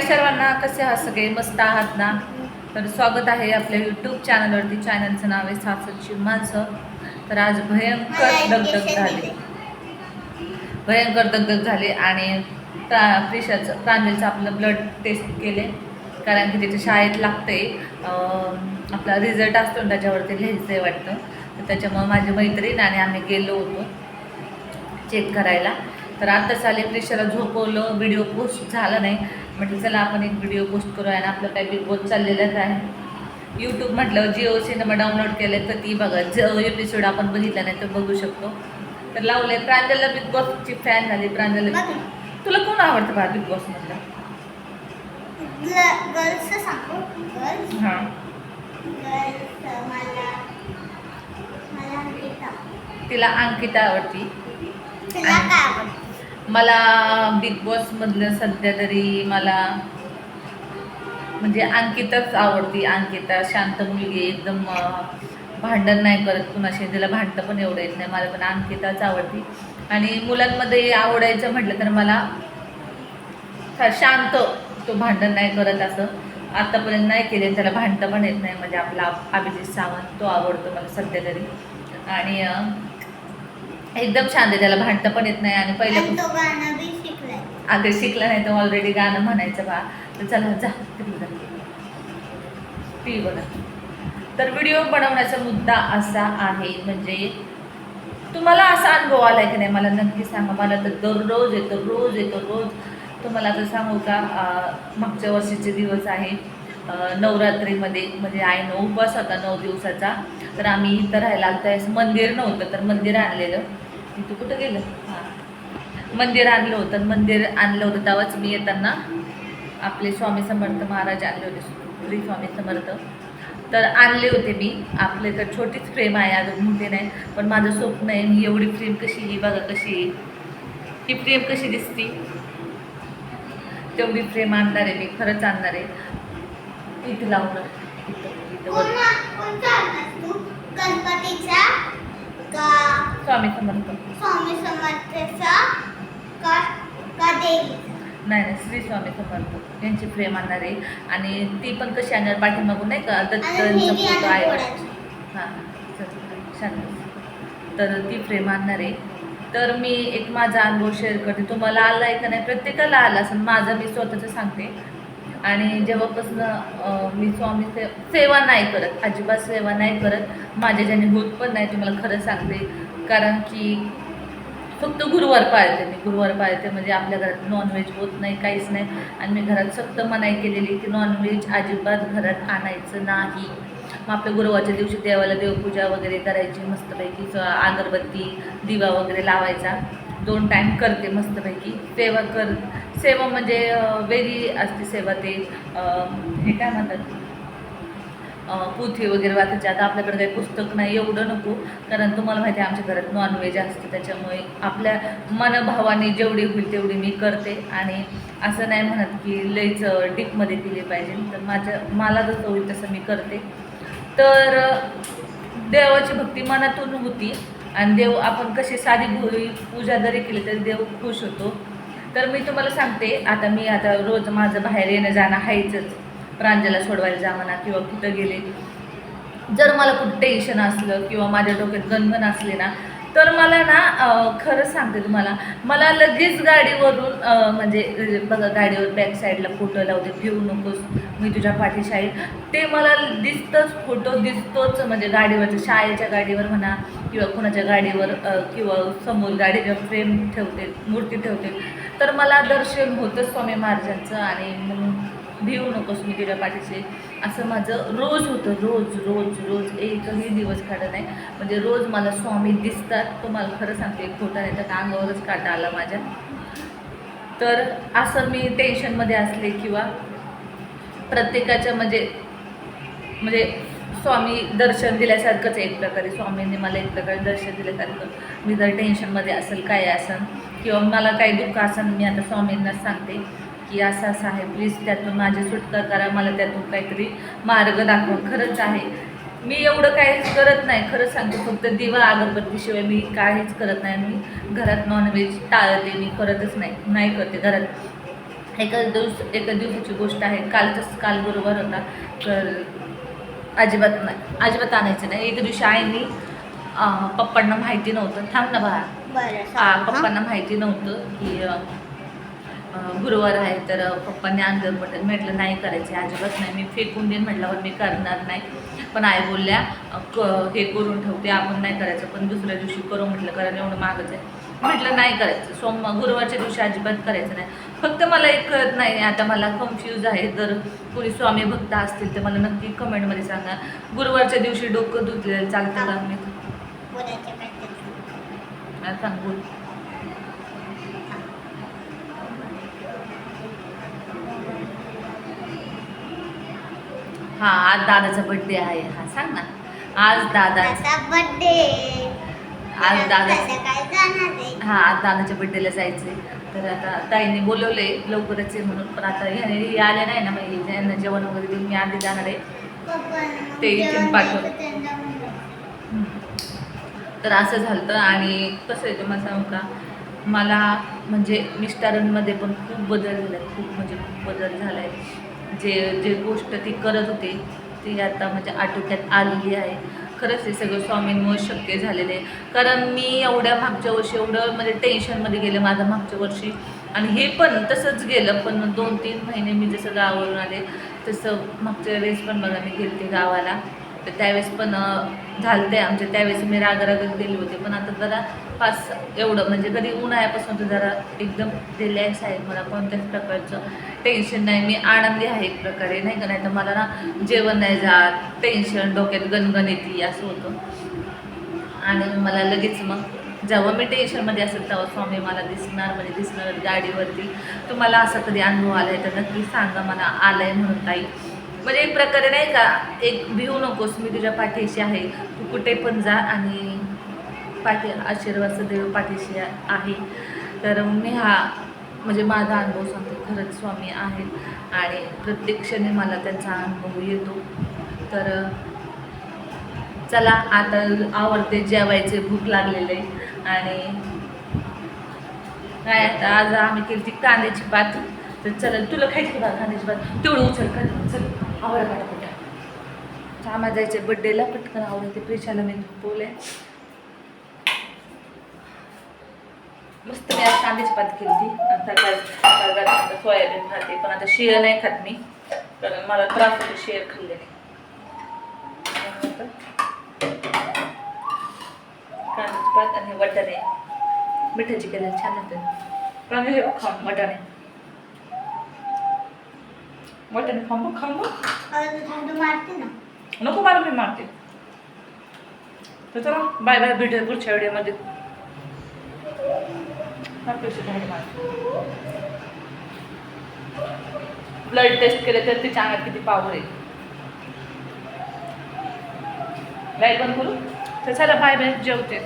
हाय सर्वांना कसे आहात सगळे? मस्त आहात ना? तर स्वागत आहे आपल्या यूट्यूब चॅनलवरती चॅनलचं नाव आहे सातशे माणसं. तर आज भयंकर दगदग झाली. भयंकर दगदग झाली आणि प्रा प्रिशाचं प्रांजलचं आपलं ब्लड टेस्ट केले. कारण की त्याच्या शाळेत लागते आपला रिझल्ट असतो त्याच्यावरती लिहायचं आहे वाटतं. तर त्याच्यामुळे माझी मैत्रीण आणि आम्ही गेलो होतो चेक करायला. तर आत्ताच आले प्रेशरला झोपवलं व्हिडिओ पोस्ट झाला नाही. म्हटलं चला आपण एक व्हिडिओ पोस्ट करूया आणि आपलं काही बिग बॉस चाललेलंच आहे. यूट्यूब म्हटलं जिओ सिनेमा डाउनलोड केलं तर ती बघा जो एपिसोड आपण बघितला नाही तर बघू शकतो. तर लावले प्रांजलला बिग बॉसची फॅन झाली. प्रांजलला तुला कोण आवडतं बा बिग बॉस मधलं? गर्ल्स हां. तिला अंकिता आवडती. तुला काय आवडतं? मला बिग बॉसमधलं सध्या तरी मला म्हणजे अंकिताच आवडती. अंकिता शांत मुलगी एकदम भांडण नाही करत कुणाशी. तिला भांडतं पण एवढं येत नाही. मला पण अंकिताच आवडती. आणि मुलांमध्ये आवडायचं म्हटलं तर मला शांत. तो भांडण नाही करत असं. आत्तापर्यंत नाही केले त्याला भांडतं पण येत नाही. म्हणजे आपला अभिजित सावंत तो आवडतो मला सध्या तरी. आणि एकदम शांत आहे त्याला भांडतं पण येत नाही आणि आणि पहिल्या तो गाणं बी शिकलाय. अगदी शिकला नाही तर ऑलरेडी गाणं म्हणायचं बा. तर चला जा टी बघा. तर व्हिडिओ बनवण्याचा मुद्दा असा आहे म्हणजे तुम्हाला असा अनुभव आलाय की नाही? मला नक्की सांगा. मला तर दररोज येतो रोज येतो रोज. तुम्हाला आता सांगू का मागच्या वर्षीचे दिवस आहे. नवरात्रीमध्ये म्हणजे आईनं उपवास होता नऊ दिवसाचा तर आम्ही इथं राहायला आलो त्यावेळेस मंदिर नव्हतं तर मंदिर आणलेलं. तिथं कुठं गेलं? हां. मंदिर आणलं होतं. मंदिर आणलं होतं तेव्हाच मी येताना आपले स्वामी समर्थ महाराज आणले होते. श्री स्वामी समर्थ. तर आणले होते मी. आपले तर छोटीच फ्रेम आहे अजून मोठे नाही. पण माझं स्वप्न आहे मी एवढी फ्रेम कशी ही बघा कशी आहे. ही फ्रेम कशी दिसती? तेवढी फ्रेम आणणार आहे मी खरंच आणणार आहे. इथं गणपतीचा का स्वामी समर्थ. स्वामी समर्थाचा का का देवीचा नाही नाही श्री स्वामी समर्थ. यांची फ्रेम आणणार. आहे आणि ती पण कशी आणणार पाठीमागून नाही का? दत्तांचा फोटो आहे. हां छान. तर ती फ्रेम आणणार. आहे तर मी एक माझा अनुभव शेअर करते. तुम्हाला आला आहे का नाही? प्रत्येकाला आला असेल. माझं मी स्वतःचं सांगते. आणि जेव्हापासून मी स्वामी से सेवा नाही करत अजिबात सेवा नाही करत माझ्या ज्याने होत पण नाही तुम्हाला खरं सांगते. कारण की फक्त गुरुवार पाळते मी. गुरुवार पाळते म्हणजे आपल्या घरात नॉनव्हेज होत नाही काहीच नाही. आणि मी घरात सक्त मनाई केलेली की नॉनव्हेज अजिबात घरात आणायचं नाही. मग आपल्या गुरुवारच्या दिवशी देवाला देवपूजा वगैरे करायची मस्तपैकी स- अगरबत्ती दिवा वगैरे लावायचा. दोन टाईम करते मस्तपैकी. सेवा कर सेवा म्हणजे वेगळी असते सेवा ते. हे काय म्हणतात? पुथी वगैरे वाचायची आता आपल्याकडे काही पुस्तक नाही एवढं नको. कारण तुम्हाला माहिती आहे आमच्या घरात नॉनव्हेज असतं. त्याच्यामुळे आपल्या मनभावाने जेवढी होईल तेवढी मी करते. आणि असं नाही म्हणत की लईच डीपमध्ये केली पाहिजे. तर माझ्या मला जसं होईल तसं मी करते. तर देवाची भक्ती मनातून होती. आणि देव आपण कशी साधी पूजा जरी केली तरी देव खुश होतो. तर मी तुम्हाला सांगते आता मी आता रोज माझं बाहेर येणं जाणं आहेच प्रांजला सोडवायला जा म्हणा किंवा कुठं गेले. जर मला कुठं टेन्शन असलं किंवा माझ्या डोक्यात गणगण असले ना तर मला ना खरं खरंच सांगते तुम्हाला. मला लगेच गाडीवरून म्हणजे बघा गाडीवर बॅक साईडला फोटो लावते. घेऊ नकोस मी तुझ्या पाठीशी आहे. ते मला दिसतंच फोटो दिसतोच म्हणजे गाडीवरच्या शाळेच्या गाडीवर म्हणा किंवा कोणाच्या गाडीवर किंवा समोर गाडीच्या फ्रेम ठेवते मूर्ती ठेवते. तर मला दर्शन होतं स्वामी महाराजांचं आणि मग भिवू नकोस मी तुझ्या पाठीशी. असं माझं रोज होतं रोज रोज रोज. एकही दिवस काढत नाही. म्हणजे रोज मला स्वामी दिसतात तो मला खरं सांगते खोटा नाही तर अंगावरच काटा आला माझ्या. तर असं मी टेन्शनमध्ये असले किंवा प्रत्येकाच्या म्हणजे म्हणजे स्वामी दर्शन दिल्यासारखंच एक प्रकारे स्वामींनी मला एक प्रकारे दर्शन दिल्यासारखं. मी जर टेन्शनमध्ये असेल काय असेल किंवा मला काही दुःख असेल मी आता स्वामींनाच सांगते. की असं असं आहे प्लीज त्यातून माझी सुटका करा मला त्यातून काहीतरी मार्ग दाखवा. खरंच आहे. मी एवढं काहीच करत नाही खरंच सांगते फक्त दिवा अगरबत्तीशिवाय मी काहीच करत नाही. मी घरात नॉनव्हेज टाळते मी करतच नाही नाही करते. घरात एका दिवस एका दिवसाची गोष्ट आहे कालच काल गुरुवार होता तर अजिबात नाही अजिबात आणायचं नाही. एका दिवशी आईनी पप्पांना माहिती नव्हतं. थांब ना बाळा. हा. पप्पांना माहिती नव्हतं की गुरुवार आहे तर पप्पांनी आणलं मटण म्हटलं नाही करायचे अजिबात नाही मी फेकून देईन म्हटल्यावर मी करणार नाही. पण आई बोलल्या क- हे करून ठेवते आपण नाही करायचं पण दुसऱ्या दिवशी करू म्हटलं कारण एवढं मागच आहे. म्हटलं नाही करायचं सोम गुरुवारच्या दिवशी अजिबात करायचं नाही. फक्त मला एक कळत नाही आता मला कन्फ्यूज आहे जर कोणी स्वामी भक्त असतील तर मला नक्की कमेंटमध्ये सांगा. गुरुवारच्या दिवशी डोकं धुतलेलं चालतं का? मी सांग हा आज दादाचा बर्थडे आहे हा सांग ना आज दादा birthday. आज दादा. हा आज दादाच्या बर्थडेला जायचंय तर आता ताईने बोलवले लवकरच आहे म्हणून पण आता ह्याने हे आले नाही ना मग यांना जेवण वगैरे देऊन मी आधी जाणार आहे पप्पांना ते इथे जेवण पाठव. द्यायचं त्यांना म्हणलं. तर असं झालं आणि कसं आहे तुम्हाला सांगू का मला म्हणजे मिस्टरांमध्ये पण खूप बदल झाला खूप म्हणजे खूप बदल झाला आहे जे जे गोष्ट ती करत होती ती आता म्हणजे आटोक्यात आलेली आहे. खरंच हे सगळं स्वामींमुळे शक्य झालेलं आहे. कारण मी एवढ्या मागच्या वर्षी एवढं म्हणजे टेन्शनमध्ये गेलं माझं मागच्या वर्षी. आणि हे पण तसंच गेलं पण दोन तीन महिने मी जसं गावावरून आले तसं मागच्या वेळेस पण बघा मी गेले गावाला. तर त्यावेळेस पण झालं ते आमच्या त्यावेळेस मी रागरागत गेले होते. पण आता जरा पाच एवढं म्हणजे कधी उन्हाळ्यापासून तर जरा एकदम रिलॅक्स आहे मला कोणत्याच प्रकारचं टेन्शन नाही. मी आनंदी आहे एक प्रकारे नाही का? नाही तर मला ना जेवण नाही जात टेन्शन डोक्यात गणगण येते असं होतं. आणि मला लगेच मग जेव्हा मी टेन्शनमध्ये असेल तेव्हा स्वामी मला दिसणार म्हणजे दिसणार गाडीवरती. तुम्हाला असा कधी अनुभव आला आहे तर नक्की सांगा मला. आला आहे म्हणून ताई. म्हणजे एक प्रकारे नाही का एक भिवू नकोस मी तुझ्या पाठीशी आहे. तू कुठे पण जा आणि पाठी आशीर्वाद सदैव पाठीशी आहे. तर मी हा म्हणजे माझा अनुभव सांगतो. खरंच स्वामी आहेत आणि प्रत्येक क्षणी मला त्यांचा अनुभव येतो. तर चला आता आवडते जेवायचे भूक लागलेले आणि काय आता आज आम्ही केली ती कांद्याची पात तर चला तुला खायची का कांद्याची पात तेवढं उचल का चल आवड पटापट आम्हाला जायचे बड्डेला पटकन आवडते प्रिशाला मी बोले मस्त मी आज कांद्याची पात केली ती सकाळ सकाळ सोयाबीन खाते पण आता शिळ नाही खात मी कारण मला त्रास होतो शेअर खाल्ल्याने कांद्याची पात आणि वटाणे मिठाची केलेली छान होते पण हे खाऊन वटाणे बघ अरे तू थंड मारते ना. नको मला मी मारते. तर चला बाय बाय भेटूया पुढच्या व्हिडिओमध्ये. ब्लड टेस्ट केलं तर तिच्या अंगात किती पावर आहे. लाइट बंद करू? तर चला बाय बाय जेवते.